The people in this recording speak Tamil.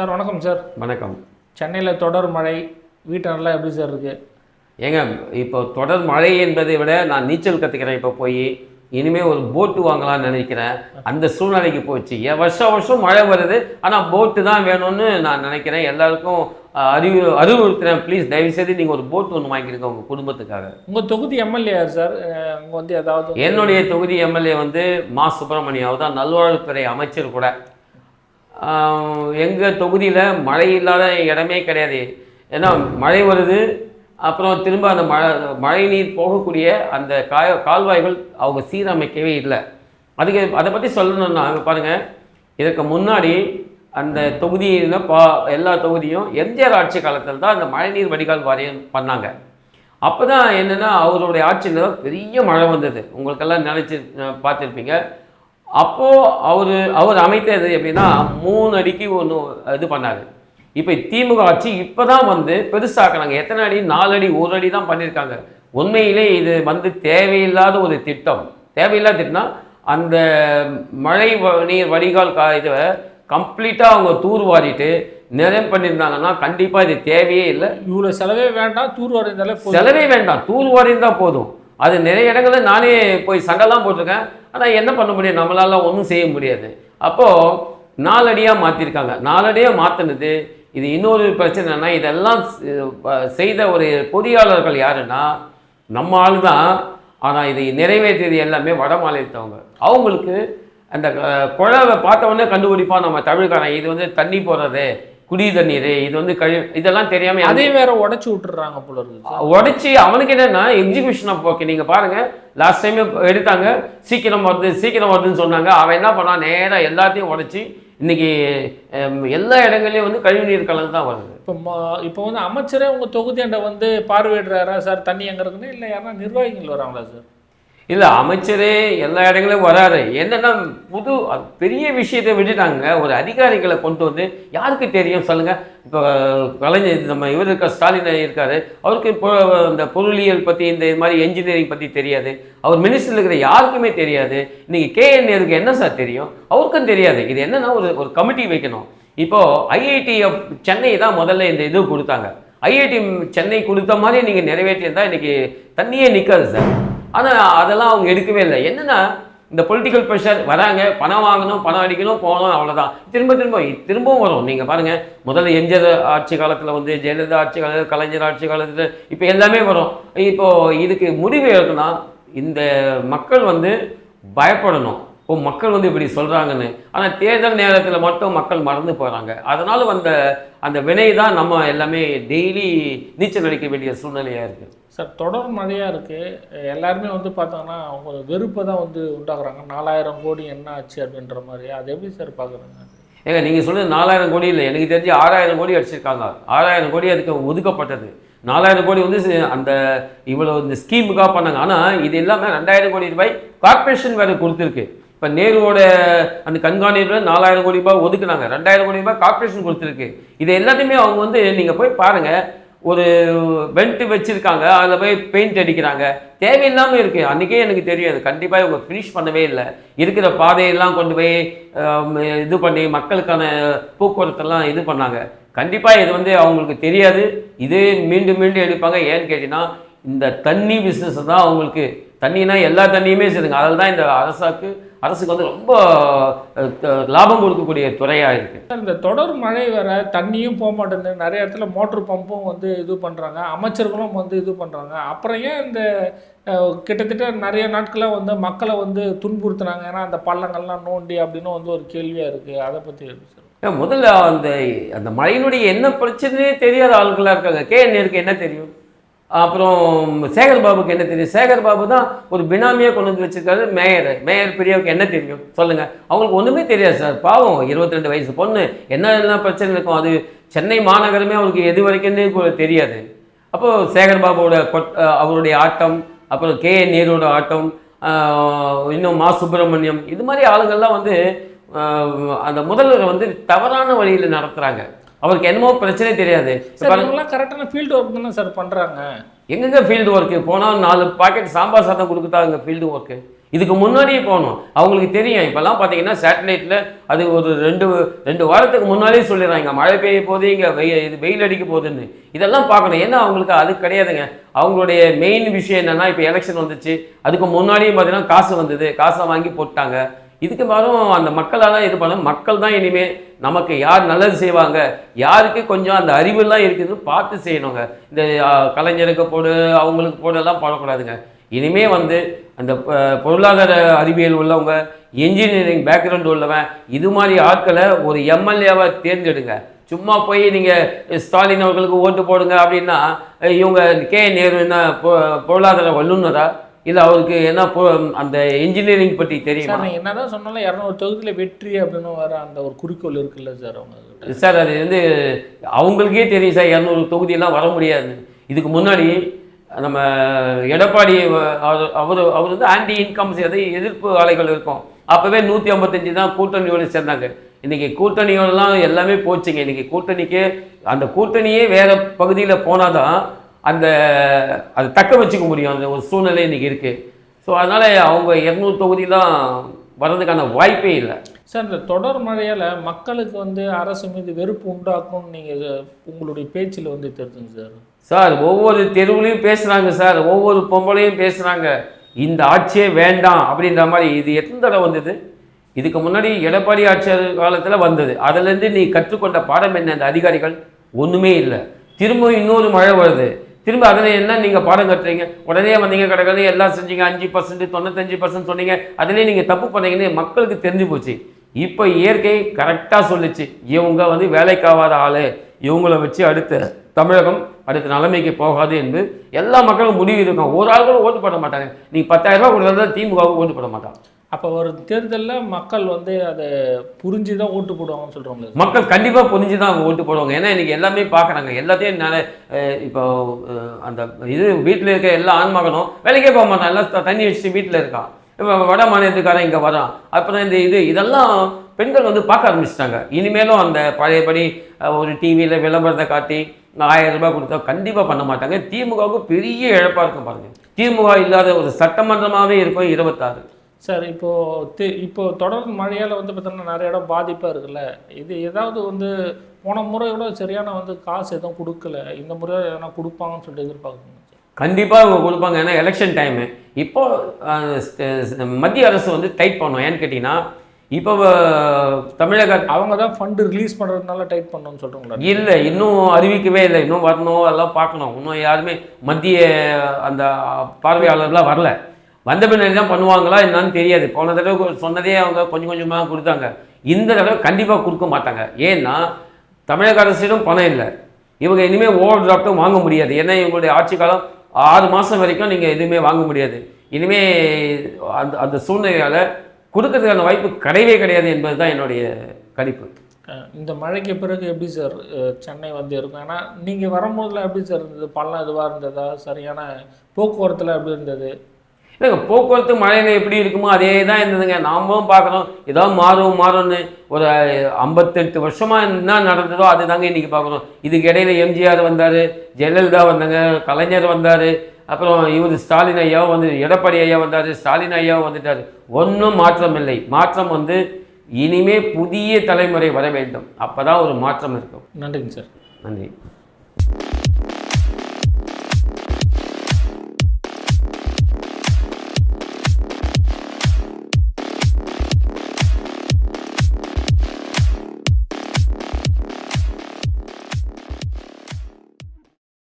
சார் வணக்கம் சார். வணக்கம். சென்னையில் தொடர் மழை வீட்டெல்லாம் எப்படி சார் இருக்கு? ஏங்க இப்போ தொடர் மழை என்பதை விட நான் நீச்சல் கற்றுக்கிறேன் இப்போ போய் இனிமேல் ஒரு போட்டு வாங்கலாம்னு நினைக்கிறேன். அந்த சூழ்நிலைக்கு போச்சு. ஏன் வருஷம் வருஷம் மழை வருது. ஆனால் போட்டு தான் வேணும்னு நான் நினைக்கிறேன். எல்லாருக்கும் அறிவு அறிவுறுத்துறேன். ப்ளீஸ் தயவுசெய்து நீங்கள் ஒரு போட் ஒன்று வாங்கிடுங்க உங்கள் குடும்பத்துக்காக. உங்கள் தொகுதி எம்எல்ஏ யார் சார்? வந்து ஏதாவது? என்னுடைய தொகுதி எம்எல்ஏ வந்து மா சுப்பிரமணியம் அவர் தான் நல்வாழ்வுத்துறை அமைச்சர் கூட. எங்கள் தொகுதியில் மழை இல்லாத இடமே கிடையாது. ஏன்னா மழை வருது அப்புறம் திரும்ப அந்த மழை மழை நீர் போகக்கூடிய அந்த காய கால்வாய்கள் அவங்க சீரமைக்கவே இல்லை. அதுக்கு அதை பற்றி சொல்லணும்னா பாருங்கள் இதற்கு முன்னாடி அந்த தொகுதியில் பா எல்லா தொகுதியும் எம்ஜிஆர் ஆட்சி காலத்தில் தான் அந்த மழைநீர் வடிகால் வாரியம் பண்ணாங்க. அப்போ தான் என்னென்னா அவருடைய ஆட்சியில் பெரிய மழை வந்தது. உங்களுக்கெல்லாம் நினச்சி பார்த்துருப்பீங்க. அப்போது அவர் அவர் அமைத்தது எப்படின்னா மூணு அடிக்கு ஒன்று இது பண்ணார். இப்போ திமுக ஆட்சி இப்போ தான் வந்து பெருசாக்குனாங்க எத்தனை அடி? நாலு அடி ஒரு அடி தான் பண்ணியிருக்காங்க. உண்மையிலே இது வந்து தேவையில்லாத ஒரு திட்டம். தேவையில்லாத திட்டம்னா அந்த மழை நீர் வடிகால் கா இதை கம்ப்ளீட்டாக அவங்க தூர்வாரிட்டு நிறைவு பண்ணியிருந்தாங்கன்னா கண்டிப்பாக இது தேவையே இல்லை. இவ்வளோ செலவே வேண்டாம் தூர் வரைந்தாலே போதும். செலவே வேண்டாம் தூர் இருந்தால் போதும். அது நிறைய இடங்களில் நானே போய் சண்டைலாம் போட்டிருக்கேன். ஆனால் என்ன பண்ண முடியும்? நம்மளால ஒன்றும் செய்ய முடியாது. அப்போது நாலடியாக மாற்றிருக்காங்க நாலடியாக மாற்றினது இது இன்னொரு பிரச்சனைனா இதெல்லாம் செய்த ஒரு பொறியாளர்கள் யாருன்னா நம்ம ஆள் தான் ஆனால் இதை நிறைவேற்றியது எல்லாமே வட மாநிலத்தவங்க. அவங்களுக்கு அந்த குழவை குழாவை பார்த்த உடனே கண்டுபிடிப்பான் நம்ம தமிழ்காரன். இது வந்து தண்ணி போடுறது. குடி தண்ணீர் இது வந்து கழி இதெல்லாம் தெரியாமல் அதையும் வேற உடைச்சு விட்டுறாங்க போல இருக்கு. உடைச்சி அவனுக்கு என்னன்னா எக்ஸிகியூஷன் ஆஃப் ஓகே நீங்க பாருங்க லாஸ்ட் டைம் எடுத்தாங்க சீக்கிரம் வருது சீக்கிரம் வருதுன்னு சொன்னாங்க. அவன் என்ன பண்ணான் நேரா எல்லாத்தையும் உடைச்சி இன்னைக்கு எல்லா இடங்கள்லயும் வந்து கழிவுநீர் கலந்து தான் வருது. இப்போ இப்போ வந்து அமைச்சரே உங்கள் தொகுதியாண்ட வந்து பார்வையிடுறாரா சார்? தண்ணி எங்கே இருக்குன்னு இல்லை யாரா நிர்வாகிகள் வராங்களா சார்? இல்லை அமைச்சரே எல்லா இடங்களும் வராரு. என்னென்னா புது பெரிய விஷயத்தை விட்டுட்டாங்க. ஒரு அதிகாரிகளை கொண்டு வந்து யாருக்கு தெரியும் சொல்லுங்கள் இப்போ கலைஞர் நம்ம இவர் இருக்க ஸ்டாலின் இருக்காரு. அவருக்கு இப்போ இந்த பொருளியல் பற்றி இந்த இது மாதிரி என்ஜினியரிங் பற்றி தெரியாது. அவர் மினிஸ்டரில் இருக்கிற யாருக்குமே தெரியாது. இன்றைக்கி கேஎன்ஏருக்கு என்ன சார் தெரியும்? அவருக்கும் தெரியாது. இது என்னென்னா ஒரு ஒரு கமிட்டி வைக்கணும். இப்போது ஐஐடி சென்னை தான் முதல்ல இந்த இது கொடுத்தாங்க. ஐஐடி சென்னை கொடுத்த மாதிரி நீங்கள் நிறைவேற்றியிருந்தால் இன்றைக்கி தண்ணியே நிற்காது சார். ஆனால் அதெல்லாம் அவங்க எடுக்கவே இல்லை. என்னென்னா இந்த பொலிட்டிக்கல் ப்ரெஷர் வராங்க பணம் வாங்கணும் பணம் அடிக்கணும் போகணும் அவ்வளோதான் திரும்ப திரும்ப திரும்பவும் வரும். நீங்கள் பாருங்கள் முதல்ல எம்ஜிஆர் ஆட்சி காலத்தில் வந்து ஜெயலலிதா ஆட்சி காலத்தில் கலைஞர் ஆட்சி காலத்தில் இப்போ எல்லாமே வரும். இப்போது இதுக்கு முடிவு எடுக்கணும்னா இந்த மக்கள் வந்து பயப்படணும். ஓ மக்கள் வந்து இப்படி சொல்கிறாங்கன்னு ஆனால் தேர்தல் நேரத்தில் மட்டும் மக்கள் மறந்து போகிறாங்க அதனால் வந்த அந்த வினை தான் நம்ம எல்லாமே டெய்லி நீச்சல் அடிக்க வேண்டிய சூழ்நிலையாக இருக்குது சார் தொடர் மழையாக இருக்குது எல்லாருமே வந்து பார்த்தாங்கன்னா அவங்க வெறுப்பை தான் வந்து உண்டாக்குறாங்க. நாலாயிரம் கோடி என்ன ஆச்சு அப்படின்ற மாதிரி. அது எப்படி சார் பார்க்குறாங்க? ஏங்க நீங்கள் சொல்லுறது நாலாயிரம் கோடி இல்லை. எனக்கு தெரிஞ்சு ஆறாயிரம் கோடி அடிச்சிருக்காங்க. ஆறாயிரம் கோடி அதுக்கு ஒதுக்கப்பட்டது. நாலாயிரம் கோடி வந்து அந்த இவ்வளோ இந்த ஸ்கீமுக்காக பண்ணாங்க. ஆனால் இது எல்லாமே ரெண்டாயிரம் கோடி ரூபாய் கார்ப்பரேஷன் வேறு கொடுத்துருக்கு. இப்போ நேருவோட அந்த கண்காணிப்பில் நாலாயிரம் கோடி ரூபாய் ஒதுக்குனாங்க. ரெண்டாயிரம் கோடி ரூபாய் கார்ப்பரேஷன் கொடுத்துருக்கு. இது எல்லாத்தையுமே அவங்க வந்து நீங்கள் போய் பாருங்கள் ஒரு வெண்ட் வச்சுருக்காங்க. அதில் போய் பெயிண்ட் அடிக்கிறாங்க. தேவையில்லாமல் இருக்குது அன்றைக்கே எனக்கு தெரியும். அது கண்டிப்பாக இவங்க ஃபினிஷ் பண்ணவே இல்லை. இருக்கிற பாதையெல்லாம் கொண்டு போய் இது பண்ணி மக்களுக்கான போக்குவரத்தெல்லாம் இது பண்ணாங்க. கண்டிப்பாக இது வந்து அவங்களுக்கு தெரியாது. இதே மீண்டும் மீண்டும் எடுப்பாங்க. ஏன்னு கேட்டிங்கன்னா இந்த தண்ணி பிஸ்னஸ் தான் அவங்களுக்கு. தண்ணினா எல்லா தண்ணியுமே சரிங்க அதில் தான் இந்த அரசாக்கு அரசுக்கு வந்து ரொம்ப லாபம் கொடுக்கக்கூடிய துறையாக இருக்குது இந்த தொடர் மழை வேற தண்ணியும் போக மாட்டேங்குது. நிறைய இடத்துல மோட்ரு பம்பும் வந்து இது பண்ணுறாங்க அமைச்சர்களும் வந்து இது பண்ணுறாங்க அப்புறம் ஏன் இந்த கிட்டத்தட்ட நிறைய நாட்களாக வந்து மக்களை வந்து துன்புறுத்துனாங்க? ஏன்னா அந்த பள்ளங்கள்லாம் நோண்டி அப்படின்னு வந்து ஒரு கேள்வியாக இருக்குது அதை பற்றி சார் முதல்ல அந்த அந்த மழையினுடைய என்ன பிரச்சனையே தெரியாத ஆட்களாக இருக்காங்க. கே நேருக்கு என்ன தெரியும்? அப்புறம் சேகர் பாபுக்கு என்ன தெரியும்? சேகர் பாபு தான் ஒரு பினாமியாக கொண்டு வந்து வச்சிருக்காரு மேயர். மேயர் பெரியவுக்கு என்ன தெரியும்? சொல்லுங்கள் அவங்களுக்கு ஒன்றுமே தெரியாது சார். பாவம் இருபத்தி ரெண்டு வயசு பொண்ணு. என்ன என்ன பிரச்சனை இருக்கும்? அது சென்னை மாநகரமே அவருக்கு எது வரைக்கும்னு தெரியாது. அப்போது சேகர் பாபுவோட கொட் அவருடைய ஆட்டம் அப்புறம் கே. நேரோட ஆட்டம் இன்னும் மா. சுப்பிரமணியம் இது மாதிரி ஆளுங்கள்லாம் வந்து அந்த முதல்வர் வந்து தவறான வழியில் நடத்துகிறாங்க அவருக்கு என்னமோ பிரச்சனை தெரியாது. கரெக்டான ஃபீல்டு ஒர்க் தானே சார் பண்ணுறாங்க எங்கெங்க ஃபீல்டு ஒர்க்கு போனால் நாலு பாக்கெட் சாம்பார் சாதம் கொடுக்குதா அங்கே ஃபீல்டு ஒர்க்கு இதுக்கு முன்னாடியே போகணும் அவங்களுக்கு தெரியும். இப்போல்லாம் பார்த்தீங்கன்னா சேட்டலைட்டில் அது ஒரு ரெண்டு ரெண்டு வாரத்துக்கு முன்னாடியே சொல்லிடுறாங்க. மழை பெய்ய போகுது இங்கே வெயில் இது வெயில் அடிக்க போகுதுன்னு. இதெல்லாம் பார்க்கணும். ஏன்னா அவங்களுக்கு அது கிடையாதுங்க. அவங்களுடைய மெயின் விஷயம் என்னென்னா இப்போ எலெக்ஷன் வந்துச்சு. அதுக்கு முன்னாடியும் பார்த்தீங்கன்னா காசு வந்தது. காசை வாங்கி போட்டாங்க. இதுக்கு மேலும் அந்த மக்களால் இது பண்ண மக்கள் தான் இனிமேல் நமக்கு யார் நல்லது செய்வாங்க? யாருக்கு கொஞ்சம் அந்த அறிவுலாம் இருக்குதுன்னு பார்த்து செய்யணுங்க. இந்த கலைஞருக்கு போடு அவங்களுக்கு போடெல்லாம் போடக்கூடாதுங்க. இனிமே வந்து அந்த பொருளாதார அறிவியல் உள்ளவங்க என்ஜினியரிங் பேக்ரவுண்ட் உள்ளவன் இது மாதிரி ஆட்களை ஒரு எம்எல்ஏவை தேர்ந்தெடுங்க. சும்மா போய் நீங்கள் ஸ்டாலின் அவர்களுக்கு ஓட்டு போடுங்க அப்படின்னா இவங்க கே. நேரு என்ன பொ- பொருளாதார வல்லுநரா? இல்லை அவருக்கு என்ன அந்த இன்ஜினியரிங் பற்றி தெரியுமா? சார் நீங்கள் என்னதான் சொன்னாலும் இரநூறு தொகுதியில் வெற்றி அப்படின்னு வர அந்த ஒரு குறிக்கோள் இருக்குல்ல சார் அவங்க சார் அது வந்து அவங்களுக்கே தெரியும் சார் இரநூறு தொகுதியெல்லாம் வர முடியாது. இதுக்கு முன்னாடி நம்ம எடப்பாடி அவர் அவர் வந்து ஆன்டி இன்கம் எதை எதிர்ப்பு அலைகள் இருக்கும். அப்போவே நூற்றி ஐம்பத்தஞ்சு தான் கூட்டணியோடு சேர்ந்தாங்க. இன்றைக்கி கூட்டணியோடலாம் எல்லாமே போச்சுங்க. இன்றைக்கி கூட்டணிக்கு அந்த கூட்டணியே வேறு பகுதியில் போனால் தான் அந்த அது தக்க வச்சுக்க முடியும். அந்த ஒரு சூழ்நிலை இன்றைக்கி இருக்குது ஸோ அதனால் அவங்க இரநூறு தொகுதியெலாம் வர்றதுக்கான வாய்ப்பே இல்லை. சார் இந்த தொடர் மழையால் மக்களுக்கு வந்து அரசு மீது வெறுப்பு உண்டாக்கும்னு நீங்கள் உங்களுடைய பேச்சில் வந்து தெரிஞ்சுங்க சார். சார் ஒவ்வொரு தெருவுலையும் பேசுகிறாங்க சார். ஒவ்வொரு பொம்பளையும் பேசுகிறாங்க இந்த ஆட்சியே வேண்டாம் அப்படின்ற மாதிரி இது எத்தனை தடவை வந்தது? இதுக்கு முன்னாடி எடப்பாடி ஆட்சியர் காலத்தில் வந்தது. அதுலேருந்து நீ கற்றுக்கொண்ட பாடம் என்ன? அந்த அதிகாரிகள் ஒன்றுமே இல்லை. திரும்ப இன்னொரு மழை வருது. திரும்ப அதில் என்ன நீங்கள் பாடம் கட்டுறீங்க? உடனே வந்தீங்க கடற்கரை எல்லாம் செஞ்சீங்க அஞ்சு பர்சன்ட் தொண்ணூத்தஞ்சு பர்சன்ட் சொன்னீங்க. அதிலே நீங்கள் தப்பு பண்ணீங்கன்னு மக்களுக்கு தெரிஞ்சு போச்சு. இப்போ இயற்கை கரெக்டாக சொல்லுச்சு. இவங்க வந்து வேலைக்காவாத ஆளு. இவங்கள வச்சு அடுத்த தமிழகம் அடுத்த நிலைமைக்கு போகாது என்று எல்லா மக்களும் முடிவு இருக்கும் ஒரு ஆள் கூட ஓட்டு போட மாட்டாங்க. நீங்கள் பத்தாயிரம் ரூபா கொடுத்தா திமுகவுக்கு ஓட்டு போட மாட்டாங்க அப்போ ஒரு தேர்தலில் மக்கள் வந்து அதை புரிஞ்சு தான் ஓட்டு போடுவாங்கன்னு சொல்கிறவங்க மக்கள் கண்டிப்பாக புரிஞ்சு தான் அவங்க ஓட்டு போடுவாங்க. ஏன்னா இன்னைக்கு எல்லாமே பார்க்குறாங்க எல்லாத்தையும் நான் இப்போ அந்த இது வீட்டில் இருக்க எல்லா ஆண்மகனும் வேலைக்கே போக மாட்டான் எல்லாம் த- தண்ணி வச்சு வீட்டில் இருக்கான் இப்போ வட மாநிலத்துக்காரன் இங்கே வரான். அப்புறம் இந்த இது இதெல்லாம் பெண்கள் வந்து பார்க்க ஆரம்பிச்சிட்டாங்க. இனிமேலும் அந்த பழையபடி ஒரு டிவியில் விளம்பரத்தை காட்டி ஆயிரம் ரூபாய் கொடுத்தா கண்டிப்பாக பண்ண மாட்டாங்க. திமுகவுக்கு பெரிய இழப்பாக இருக்கும் பாருங்கள் திமுக இல்லாத ஒரு சட்டமன்றமாகவே இருக்கும் இருபத்தாறு. சார் இப்போ தி இப்போ தொடர் மழையால் வந்து பார்த்தோம்னா நிறைய இடம் பாதிப்பாக இருக்குல்ல? இது ஏதாவது வந்து போன முறை கூட சரியான வந்து காசு எதுவும் கொடுக்கல. இந்த முறை எதனா கொடுப்பாங்கன்னு சொல்லிட்டு எதிர்பார்க்குறேன் சார்? கண்டிப்பாக அவங்க கொடுப்பாங்க. ஏன்னா எலெக்ஷன் டைமு இப்போ அஹ், ஸ்- ஸ்- மத்திய அரசு வந்து டைட் பண்ணும். ஏன்னு கேட்டிங்கன்னா இப்போ தமிழக அவங்க தான் ஃபண்டு ரிலீஸ் பண்ணுறதுனால டைட் பண்ணணும்னு சொல்கிறீங்களா இல்லை இன்னும் அறிவிக்கவே இல்லை. இன்னும் வரணும் அதெல்லாம் பார்க்கணும். இன்னும் யாருமே மத்திய அந்த பார்வையாளர்லாம் வரல. வந்த பின்னாடி தான் பண்ணுவாங்களா என்னன்னு தெரியாது. போன தடவை சொன்னதே அவங்க கொஞ்சம் கொஞ்சமாக கொடுத்தாங்க. இந்த தடவை கண்டிப்பாக கொடுக்க மாட்டாங்க. ஏன்னா தமிழக அரசிடம் பணம் இல்லை. இவங்க இனிமேல் ஓவர் டிராஃப்ட்டும் வாங்க முடியாது. ஏன்னா இவங்களுடைய ஆட்சி காலம் ஆறு மாதம் வரைக்கும் நீங்கள் எதுவுமே வாங்க முடியாது. இனிமேல் அந்த அந்த சூழ்நிலையால் கொடுக்கறதுக்கான வாய்ப்பு கிடையவே கிடையாது என்பது தான் என்னுடைய கணிப்பு. இந்த மழைக்கு பிறகு எப்படி சார் சென்னை வந்து இருக்கும்? ஏன்னா நீங்கள் வரும்போதெல்லாம் எப்படி சார் இருந்தது? பள்ளம் இதுவாக இருந்ததா? சரியான போக்குவரத்தில் எப்படி இருந்தது? இல்லைங்க போக்குவரத்து மழையில் எப்படி இருக்குமோ அதே தான் இருந்ததுங்க. நாமளும் பார்க்குறோம் ஏதாவது மாறும் மாறும்னு ஒரு ஐம்பத்தெட்டு வருஷமாக என்ன நடந்ததோ அதுதாங்க இன்றைக்கி பார்க்குறோம் இதுக்கு இடையில எம்ஜிஆர் வந்தார் ஜெயலலிதா வந்தாங்க கலைஞர் வந்தார் அப்புறம் இவர் ஸ்டாலின் ஐயாவும் வந்து எடப்பாடி ஐயா வந்தார் ஸ்டாலின் ஐயாவும் வந்துட்டார். ஒன்றும் மாற்றம் இல்லை மாற்றம் வந்து இனிமே புதிய தலைமுறை வர வேண்டும். அப்போ தான் ஒரு மாற்றம் இருக்கும். நன்றிங்க சார். நன்றி.